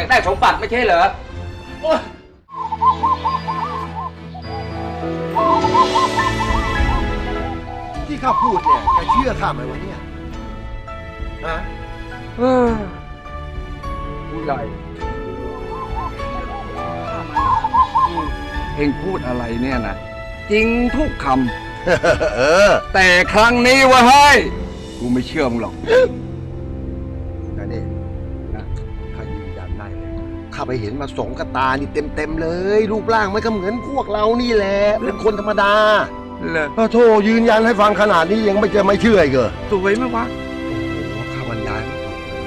อยากได้สมบัติไม่ใช่เหรอโอ๊ยที่ข้าพูดเนี่ยจะเชื่อข้าไหมวะเนี่ยฮะเออผู้ใหญ่เองพูดอะไรเนี่ยนะจริงทุกคเออำแต่ครั้งนี้วะเฮ้ย กูไม่เชื่อมึงหรอก ข้าไปเห็นมาสองกระตานี่เต็มๆเลย รูปร่างมันก็เหมือนพวกเรานี่แหละ เป็นคนธรรมดาเลยโอ้โธ่ยืนยันให้ฟังขนาดนี้ยังไม่จะไม่เชื่ออีกเหรอสวยไหมวะโอ้โหข้าบรรยายไม่ถูกเลย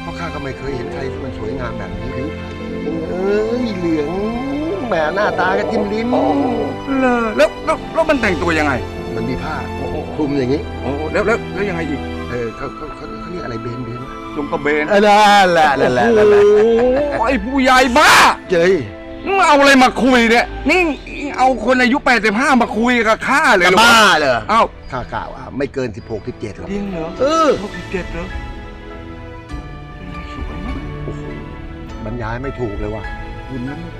เพราะข้าก็ไม่เคยเห็นใครที่มันสวยงามแบบนี้ผิวพรรณเอ้ยเหลืองแหมหน้าตากระจิ้มลิ้นเลยแล้วแล้วแล้วมันแต่งตัวยังไง มันมีผ้าคลุมอย่างนี้ โอ้แล้วแล้วแล้วยังไงอีก เออเขาเขาเขาเขาเรียกอะไรเบนเบน จงกระเบนเออนั่นแหละนั่นแหละนั่นแหละโอ้โหไอ้ผู้ใหญ่บ้าเจยมึงเอาอะไรมาคุยเนี่ย นี่เอาคนอายุ85มาคุยกับข้าเลยจะเหรอวะบ้าเหรอเอ้าข้ากล่าวว่าไม่เกิน 16 17หรอก จริงเหรอเออ หกสิบเจ็ดเหรอสวยมากโอ้โหบรรยายไม่ถูกเลยว่ะหุ่นนั้นนะ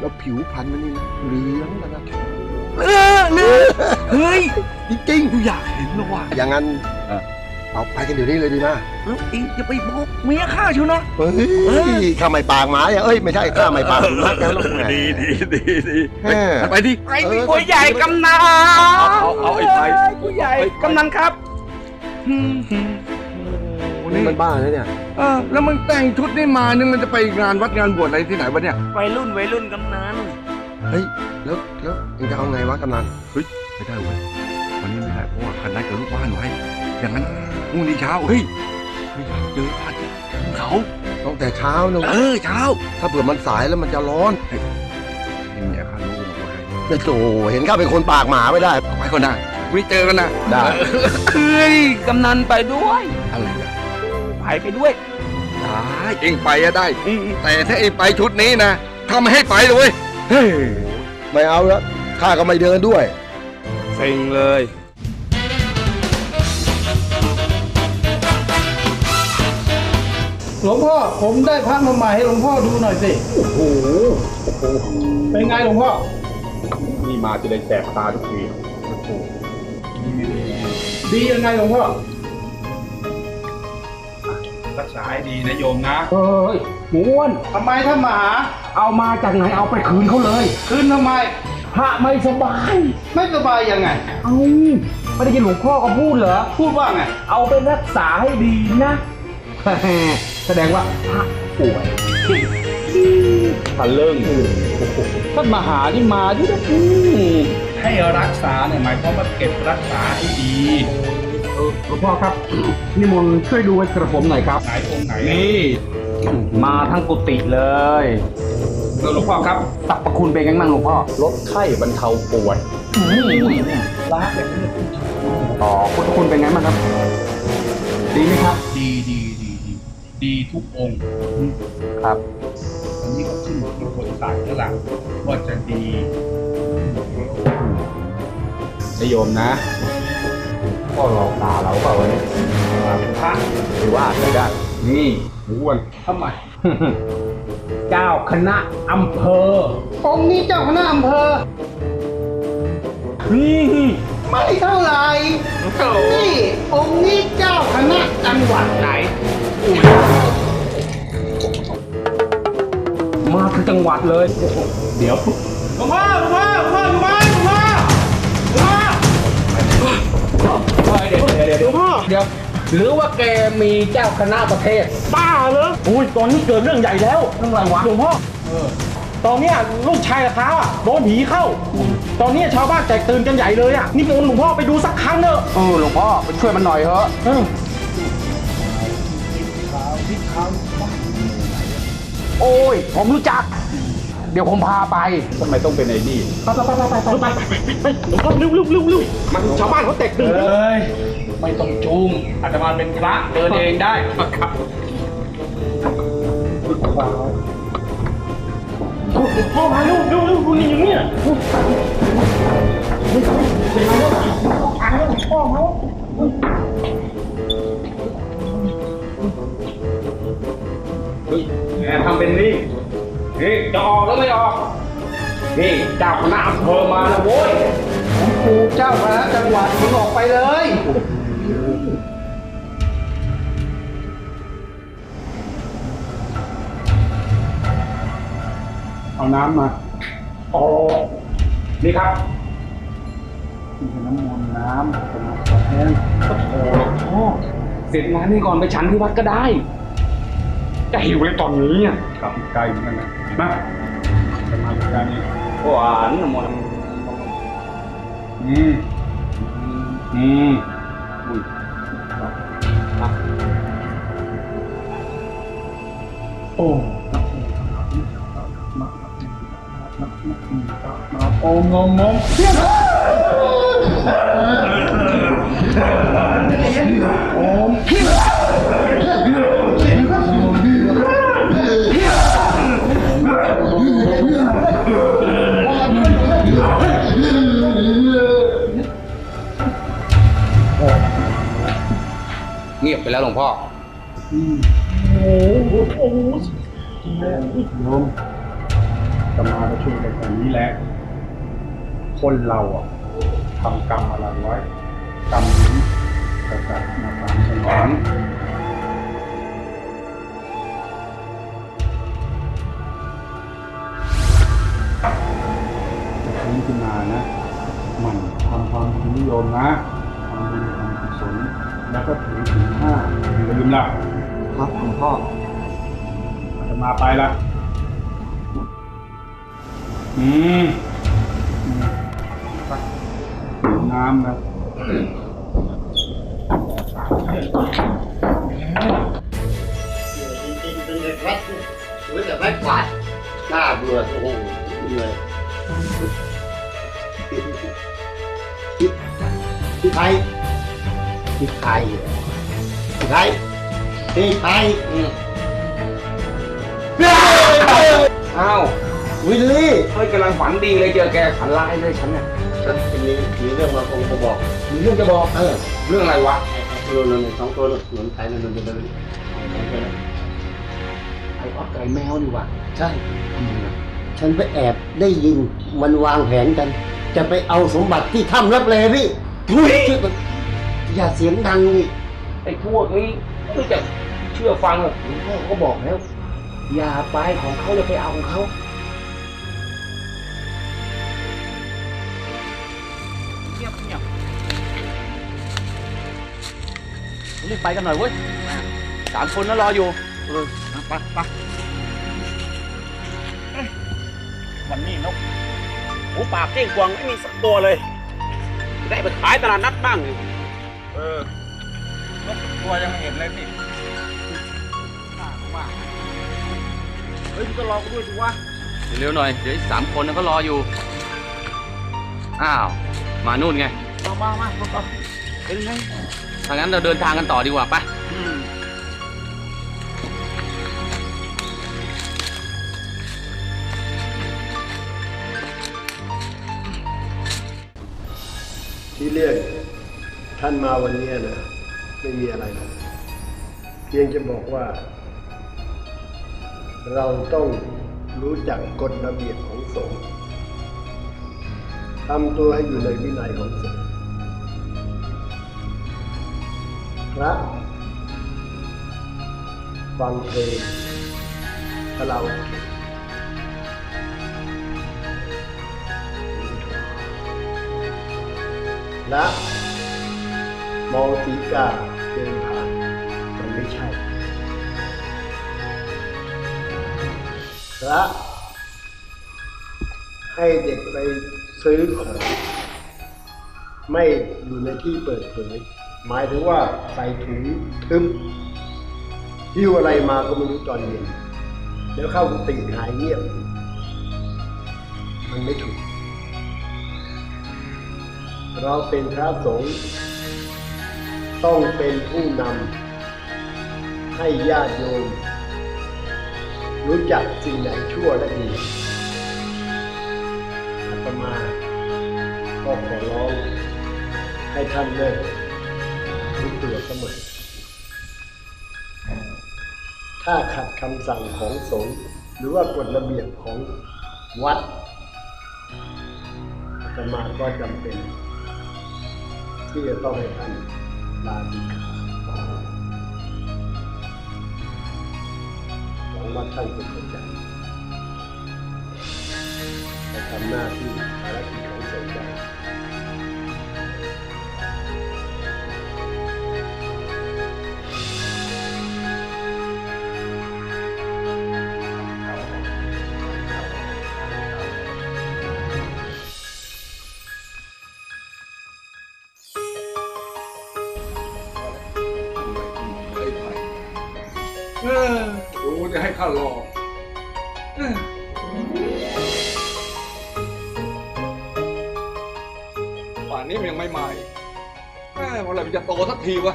แล้วผิวพรรณมันนี่นะเหลืองแล้วนะเออเนอเฮ้ย จริงกูอยากเห็นแล้วว่ะๆอย่างนั้น เออเอาไปกันเดี๋ยวนี้เลยดีนะแล้วเองจะไปบอกเมียข้าเชียวนะเฮ้ยข้าไม่ปากหมาอย่าเอ้ยไม่ใช่ข้าไม่ปากสุนัขนะลูกแหม่ดีดีดีดีเออไปดิไปเอดิอผู้ใหญ่กำนันเอาเอาไอ้ไทยผู้ใหญ่กำนันครับอืมอืมโอ้โหนี่มันบ้านะเนี่ยเออแล้วมึงแต่งชุดนี่มานึงมันจะไปงานวัดงานบวชอะไรที่ไหนวะเนี่ยวัยรุ่นวัยรุ่นกำนันเฮ้ยแล้วแล้วเองจะเอาไงวะกำนันไม่ได้เว้ยวันนี้ไม่ได้เพราะว่าคันนัดกับลูกบ้านไว้อย่างนั้น พรุ่งนี้เช้าเฮ้ยไม่อยากเจอพระอาทิตย์ขึ้นเขาต้องแต่เช้านะเออเช้าถ้าเผื่อมันสายแล้วมันจะร้อนนี่เมียข้ารู้หรอกว่าโอ้โหเห็นข้าเป็นคนปากหมาไม่ได้เอาไว้ก่อนนะไม่เจอกันนะได้เฮ้ยกำนันไปด้วยอะไรอะไปไปด้วยได้เองไปอะได้ แต่ถ้าเองไปชุดนี้นะทำให้ไปเลยเว้ยเฮ้ยไม่เอาแล้วข้าก็ไม่เดินด้วยเซ็งเลย หลวงพ่อผมได้พระมาใหม่ให้หลวงพ่อดูหน่อยสิ โอ้โหเป็นไงหลวงพ่อ นี่มาจะได้แสบตาทุกทีดียังไงหลวงพ่อ รักษาให้ดีนะโยมนะเฮ้ยหมูอ้วนทำไมถ้ามาหาเอามาจากไหนเอาไปคืนเขาเลยคืนทำไม พระไม่สบาย ไม่สบายยังไง เอาไม่ได้ยินหลวงพ่อเขาพูดเหรอ พูดว่าไง เอาไปรักษาให้ดีนะ แสดงว่าพระป่วยทะเลิงท่านมาหานี่มาที่นะอืมให้รักษาเนี่ยหมายความว่าเก็บรักษาให้ดีหลวงพ่อครับนิมนต์ช่วยดูให้กระผมหน่อยครับไหนองค์ไหนนี่มาทั้งกุฏิเลยหลวงพ่อครับสรรพคุณเป็นไงบ้างหลวงพ่อลดไข้บรรเทาปวดล้างแบบอ๋อพุทธคุณเป็นไงบ้างครับ ดีไหมครับดีดีดี ดีดีทุกองค์ครับอันนี้ก็ขึ้นอยู่ที่คนใส่แล้วล่ะว่าจะดีนิยมนะพ่อหลอกตาเราเปล่าวะเนี่ยเป็นพระหรือว่าไม่ได้นี่หมูอ้วนทำไมเจ้าคณะอำเภอองค์นี้เจ้าคณะอำเภอนี่ไม่เท่าไหร่นี่องค์นี้เจ้าคณะจังหวัดไหน มาจังหวัดเลย เดี๋ยวหลวงพ่อหลวงพ่อหลวงพ่ออยู่ไหมหลวงพ่อหลวงพ่อเดี๋ยวเดี๋ยวเดี๋ยวเดี๋ยวหรือว่าแกมีเจ้าคณะประเทศบ้าเหรออุ้ยตอนนี้เกิดเรื่องใหญ่แล้วเรื่องอะไรวะหลวงพ่อตอนนี้ลูกชายกับเขาอะโดนผีเข้า ตอนนี้ชาวบ้านแตกตื่นกันใหญ่เลยอะนี่มนต์หลวงพ่อไปดูสักครั้งเถอะเออหลวงพ่อไปช่วยมันหน่อยเถอะ โอ้ย ผมรู้จัก เดี๋ยวผมพาไป ทำไมต้องเป็นไอ้นี่ไปไปไปไปไปไปไปหลวงพ่อเร็วเร็วเร็วเร็วมันชาวบ้านเขาแตกตื่นกันเอ้ยไม่ต้องจูงอาตมาเป็นพระเดินเองได้ ครับพ่อมาเร็วเร็วเร็วดูนี่อย่างเนี้ยฮ้ย แหมทำเป็นนี่นี่จะออกแล้วไม่ออก นี่เจ้าคณะอำเภอมาแล้วโว้ยผมครูเจ้าคณะจังหวัดมึงออกไปเลย เอาน้ำมาอ๋อนี่ครับนี่คือน้ำมนต์น้ำเป็นน้ำขอแห้งโอ้โหหลวงพ่อเสร็จงานนี้ก่อนไปฉันที่วัดก็ได้ จะหิวเลยตอนนี้อะกับไกลเหมือนกันนะมาจะมาเป็นการนี้หวานน้ำมนต์อืมอืมอุ้ยครับครับโอ้โอ้งงงงเงียบ ไปแล้วหลวงพ่อโยมจะมาประชุมกันแบบนี้แหละคนเราอะทำกรรมอะไรไว้ กรรมนี้จะกลับมาตามสนองจะนี้ขึ้นมานะ มันทำความดีนิยมนะทำบุญ แล้วก็ถือถึงห้าอย่าลืมละครับหลวงพ่ออาจะมาไปละอืมอืมไปดื่มน้ำนะจริงๆเป็นเด็กวัดหรือแต่ไม่กวาดหน้าเบื่อโอ้โหเหนื่อยพี่พี่ไทย พี่ไทยพี่ไทยพี่ไทยอืมอ้าววิลลี่เฮ้ยกำลังฝันดีเลยเจอแกฝันร้ายเลยฉันเนี่ยฉันจะมีมีเรื่องมาคงจะบอกมีเรื่องจะบอกเออเรื่องอะไรวะตัวนึงสองตัวนึงเหมือนไทยนึงนึงนึงไอ้ออดไก่แมวดีกว่าใช่ฉันไปแอบได้ยินมันวางแผนกัน จะไปเอาสมบัติที่ถ้ำรับแลพี่ทุย อย่าเสียงดังนี่ไอ้พวกนี้ไม่จะเชื่อฟังหรอกหลวงพ่อเขาบอกแล้ว อย่าไปของเขาอย่าไปเอาของเขาเงียบเงียบรีบไปกันหน่อยเว้ยสามคนนั้นรออยู่เออไปไปวันนี้นกหูปากเก้งกวางไม่มีสักตัวเลย ได้ไปขายตลาดนัดบ้าง เออนกตัวยังเห็นเลยนี่น่ามากเฮ้ยมึงก็รอกูด้วยสิวะเร็วๆหน่อย เดี๋ยวอีกสามคนนั้นก็รออยู่ อ้าว มานู่นไง มามามามามาเป็นไง ถ้างั้นเราเดินทางกันต่อดีกว่าปะ ท่านมาวันนี้นะไม่มีอะไรหรอกเพียงจะบอกว่า เราต้องรู้จักกฎระเบียบของสงฆ์ทำตัวให้อยู่ในวินัยของสงฆ์พระฟังเพลงคาราโอเกะและ มองสีกาเดินผ่านมันไม่ใช่ พระ ให้เด็กไปซื้อของไม่อยู่ในที่เปิดเผย หมายถึงว่าใส่ถุงทึมหิ้วอะไรมาก็ไม่รู้ตอนเย็นแล้วเข้ากุฏิหายเงียบ มันไม่ถูก เราเป็นพระสงฆ์ ต้องเป็นผู้นำให้ญาติโยม รู้จักสิ่งไหนชั่วและดีอาตมาก็ขอร้องให้ท่านเลิกรู้ตัวเสมอถ้าขัดคำสั่งของสงฆ์หรือว่ากฎระเบียบของวัดอาตมาก็จำเป็น ที่จะต้องให้ท่าน ลาสิกขาหวังว่าท่านจะเข้าใจจะทำหน้าที่ ทีวะ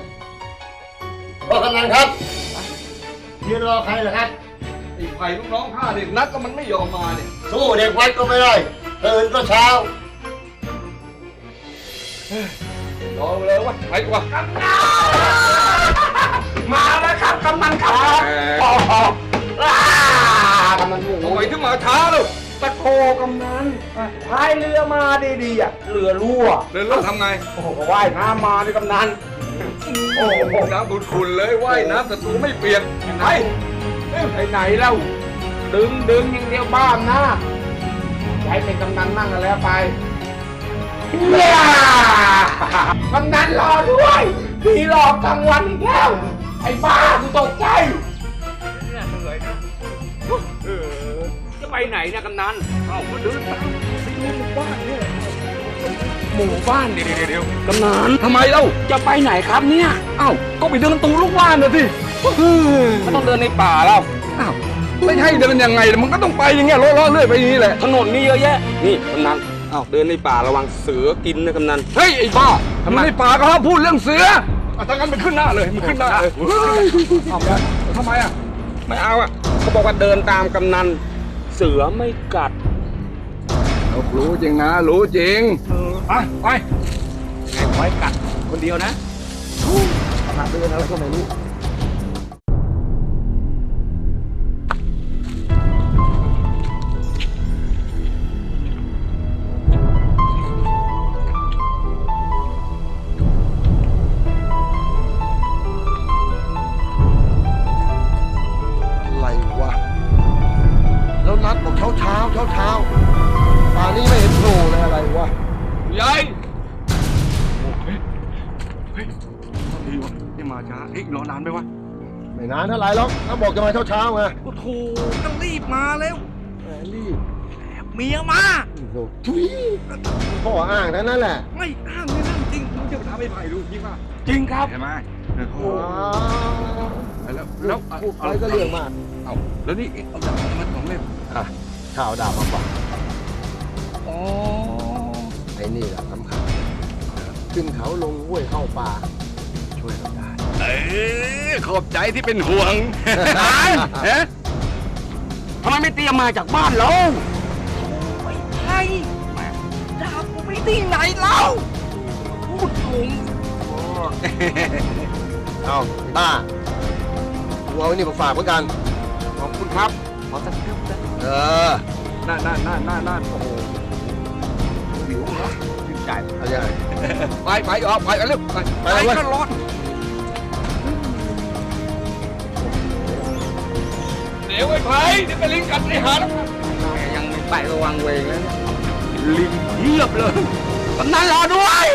พ่อกำนันครับยืนรอใครเหรอครับ ไอ้ไผ่ลูกน้องข้าเนี่ยนัดก็มันไม่ยอมมาเนี่ยสู้เด็กวัดก็ไม่ได้ตื่นก็เช้ารอเลยวะไปดีกว่ามาแล้วครับกำนันครับแหมอ๋ออ๋ออ่ากำนันโอ้โหทำไมถึงมาช้าลูกตะโกกำนันอะพายเรือมาดีๆอะเรือรั่วเดินเรื่องทำไง โอ้โหก็ว่ายน้ำมาดิกำนัน โอ้โหน้ำบุญคุณเลยว่ายน้ำแต่ตัวไม่เปียกไปไปไหนแล้วดึงดึงอย่างเดียวบ้านนะใช้เป็นกำนันนั่งกันแล้วไปเย้กำนันรอด้วยผีหลอกกลางวันอีกแล้ว ไอ้บ้ากูตกใจจะไปไหนนะกำนันเอ้ามาเดินตามสิหมู่บ้านเนี่ย หมู่บ้านเดี๋ยวเดี๋ยวเดี๋ยวกำนันทำไมเล่าจะไปไหนครับเนี่ยเอ้าก็ไปเดินตูลูกบ้านนะสิก็ต้องเดินในป่าแล้วอ้าวไม่ให้เดินยังไงมันก็ต้องไปอย่างเงี้ยล้อๆเรื่อยไปอย่างนี้แหละถนนนี่เยอะแยะนี่กำนันอ้าวเดินในป่าระวังเสือกินนะกำนันเฮ้ยไอ้บ้าทำไมในป่าก็ห้ามพูดเรื่องเสืออะถ้างั้นมันขึ้นหน้าเลยมันขึ้นหน้าเลยเอาไปทำไมอะไม่เอาอะเขาบอกว่าเดินตามกำนันเสือไม่กัดรู้จริงนะ รู้จริง ไปไปไว้กัดคนเดียวนะขนาดเดินอะไรก็ไม่รู้านไหมวะไม่นานเท่าไหร่หรอกถ้าบอกจะมาเช้าเช้าๆไงโอ้โหต้องรีบมาแล้วแหมรีบเมียมา โอ้โหทุยพ่ออ้างทั้งนั้นแหละไม่อ้างไม่นั่งจริงมึงจะไปทำไอ้ไผ่ดูจริงป่ะจริงครับ เห็นไหมโอ้โหว้าวแล้วแล้วพูดไปก็เรื่องมากเอาแล้วนี่เอาดาบมาสองเล่มอะข่าวดาบมาฝากอ๋อไอ้นี่แหละสำคัญขึ้นเขาลงห้วยเข้าป่าช่วยเราได้ เออขอบใจที่เป็นห่วงเอ๊ะทำไมไม่เตรียมมาจากบ้านเราเอาต้ากูเอาไอ้นี่มาฝากเหมือนกัน ขอบคุณครับ ขอสักครึ่งนะเออนั่นนั่นนั่นนั่นนั่นโอ้โหหิวเหรอชื่นใจเอายังไงไปไปออกไปกันเร็วไปไปเลยเว้ย ก็ร้อน เดี๋ยวไอ้ไผ่เดี๋ยวไปลิงกัดไอ้หาแล้วยังไม่ไประวังเวงแล้วเนี่ยลิงเยียบเลยกำนันรอด้วย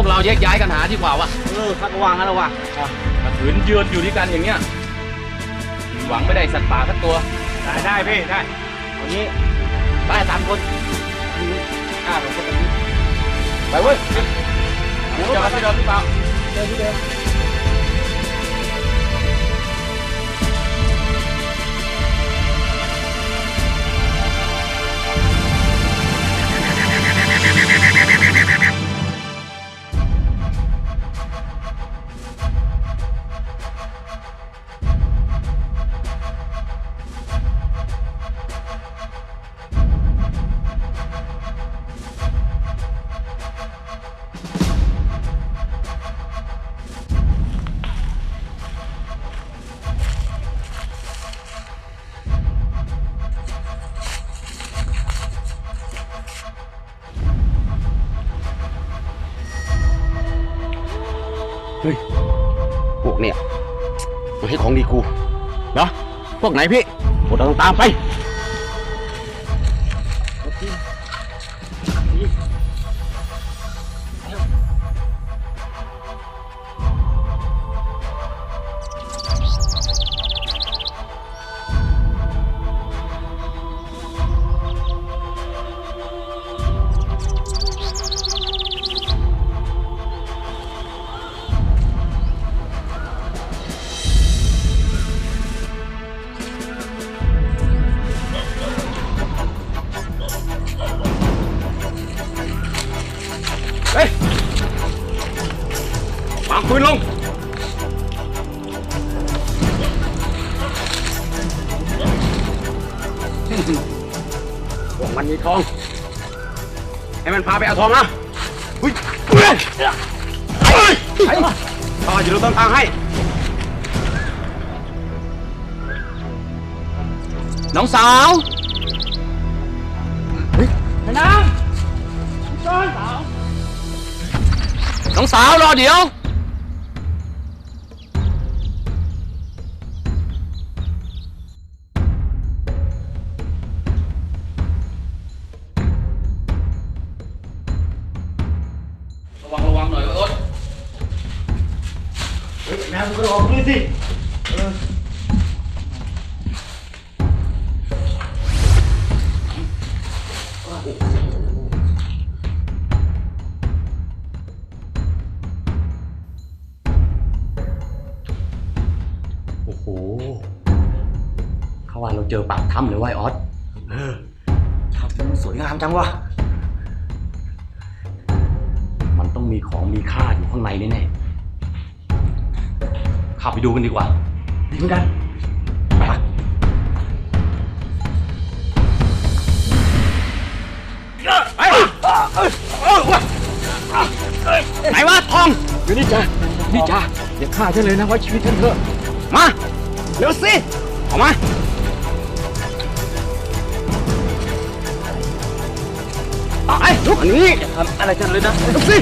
ว่าพวกเราแยกย้ายกันหาดีกว่าวะเออข้าก็วางงั้นแล้ววะถ้าขืนยืนอยู่ด้วยกันอย่างเงี้ยมีหวังไม่ได้สัตว์ป่าสักตัว ได้ได้พี่ได้เอางี้ได้สามคนข้าสองคนแบบนี้ไปเว้ยเดี๋ยวกันที่เดิมหรือเปล่าเดินที่เดิม พวกเนี่ยมาให้ของดีกูเนาะพวกไหนพี่พวกเราต้องตามไป ปืนลง พวกมันมีทอง ให้มันพาไปเอาทองนะเฮ้ยไอ้ข้าจะดูต้นทางให้ น้องสาวนางน้องสาว รอเดี๋ยว โอ๊ต ดูกันดีกว่า ดีเหมือนกันไปไหนวะทอง อยู่นี่จ้ะนี่จ้ะอย่าฆ่าฉันเลยนะไว้ชีวิตฉันเถอะ มา เร็วสิออกมาไอ้ลุกนี้อย่าทำอะไรฉันเลยนะลุกสิ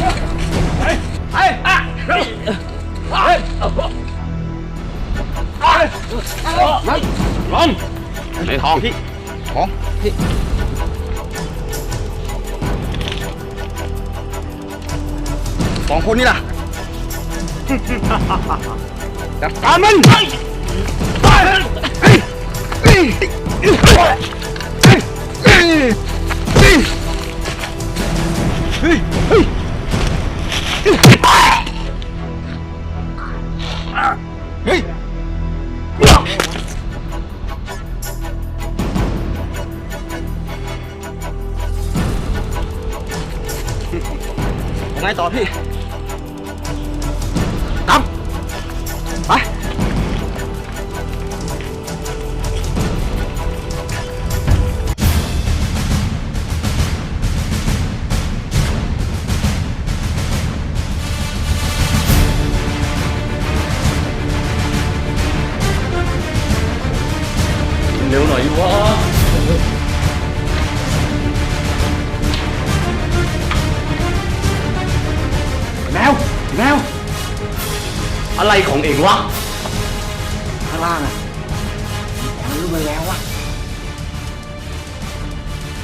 ไอ้ไอ้เร็ว ไอ้ไอ้ไอ้ลงในทองพี่สองคนนี่ล่ะจัดการมันยั ไงต่อพี่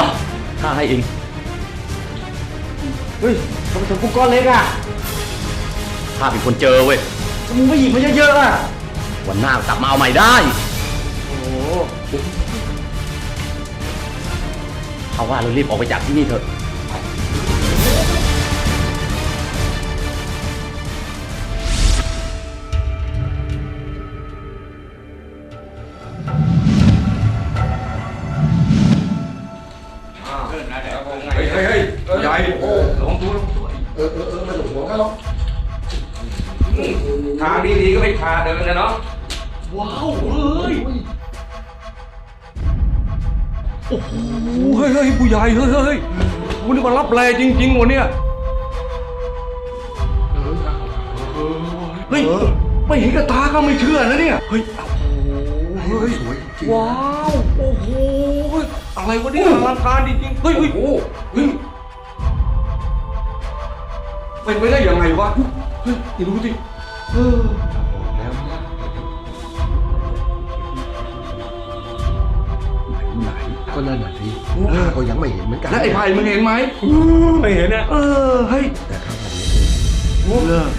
ะข้าให้เองเฮ้ยทำไมถึงกูก้อนเล็กอะข้าเป็นคนเจอเว้ยมึงไม่หยิบมาเยอะๆอะวันหน้ากลับมาเอาใหม่ได้ โอ้โหเอาว่าเรารีบออกไปจากที่นี่เถอะ ยเฮ้ยผู้ใหญ่เฮ้ยเฮ้ยคุณนี่มารับแลจริงๆวะเนี่ยเฮ้ยไม่เห็นกับตาก็ไม่เชื่อนะเนี่ยเฮ้ยโอ้โหเฮ้ยสวยจริงว้าวโอ้โหเฮ้ยอะไรวะเนี่ยอลังการจริงๆเฮ้ยเฮ้ยโอ้เฮ้ยเป็นไปได้ยังไงวะเฮ้ยนี่ดูสิเออ ก็นั่นน่ะสิข้าก็ยังไม่เห็นเหมือนกันแล้วไอ้ไผ่มึงเห็นไหมไม่เห็นอะเออเฮ้ยแต่ข้าก็เห็นเองเลิก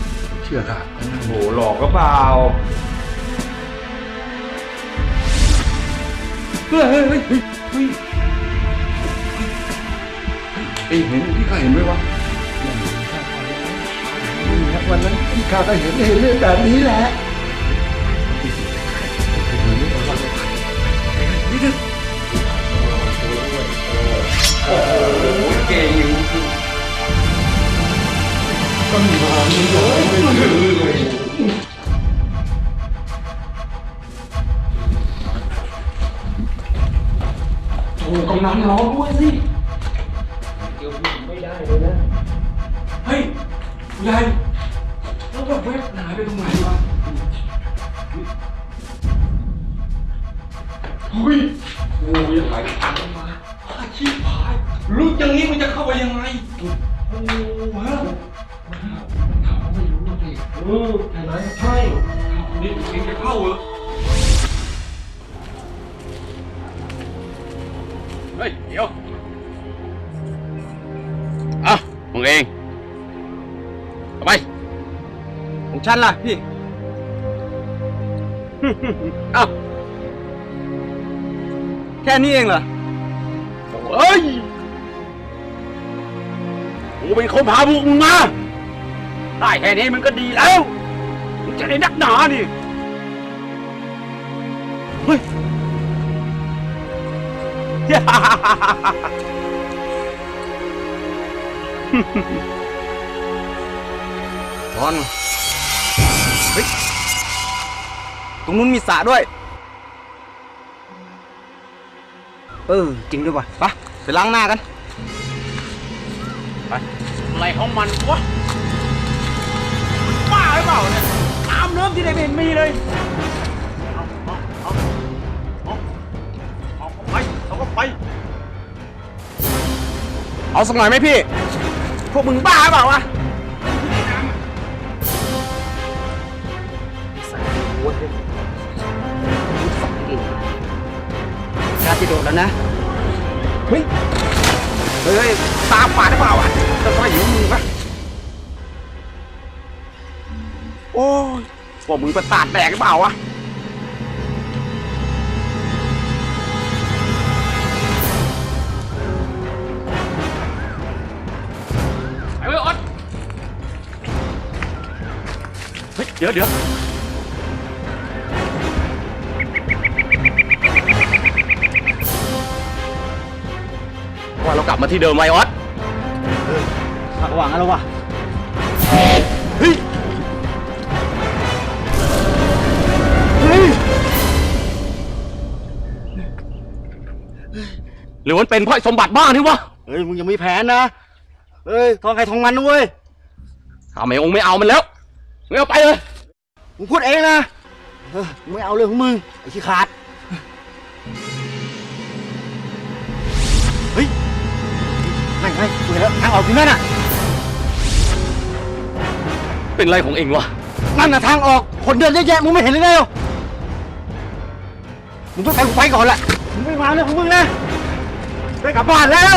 เชื่อข้าโหหลอกก็เปล่าเฮ้ยเฮ้ยเฮ้ยเฮ้ยเฮ้ยไอ้เห็นที่ข้าเห็นไหมวะวันนั้นข้าก็เห็นเห็นเรื่องแบบนี้แหละ เก่งอยู่โอ้กำนันร้อง ของฉันล่ะพี่ เอ้าแค่นี้เองเหรอเฮ้ยกูเป็นคนพาพวกมึงมา ได้แค่นี้มันก็ดีแล้วมึงจะได้นักหนานี่เฮ้ยบอล ตรงนู้นมีสระด้วย เออ จริงด้วยว่ะไปไปล้างหน้ากันอะไรของมันวะบ้าหรือเปล่าเนี่ยน้ำเริ่มที่ไหนไม่เห็นมีเลยเอาไปเอาก็ไป เอาสักหน่อยไหมพี่ พวกมึงบ้าหรือเปล่าวะ กล้าจะโดดแล้วนะ เฮ้ย เฮ้ย ตาฝาดหรือเปล่าวะจะว่าอยู่มึงปะโอ้ยพวกมึงประสาทแดกหรือเปล่าวะไปเว้ยออดเฮ้ยเดี๋ยวเดี๋ยว ว่าเรากลับมาที่เดิมไหมออสระหว่างนั้นแล้ววะหรือมันเป็นเพราะสมบัติบ้าที่วะเฮ้ยมึงยังมีแผนนะเฮ้ยทองใครทองมันนะเว้ยทำไมองค์ไม่เอามันแล้วเมึงเอาไปเลยมึงพูดเองนะเออมึงไม่เอาเรื่องของมึงไอ้ขี้ขาด นั่นไงกูเห็นแล้วทางออกอยู่นั่นน่ะ เป็นไรของเองวะ นั่นน่ะทางออกคนเดินเยอะแยะมึงไม่เห็นเลยไงเหรอมึงต้องไปกูไปก่อนแหละมึงไม่มาเรื่องของมึงนะไปกลับบ้านแล้ว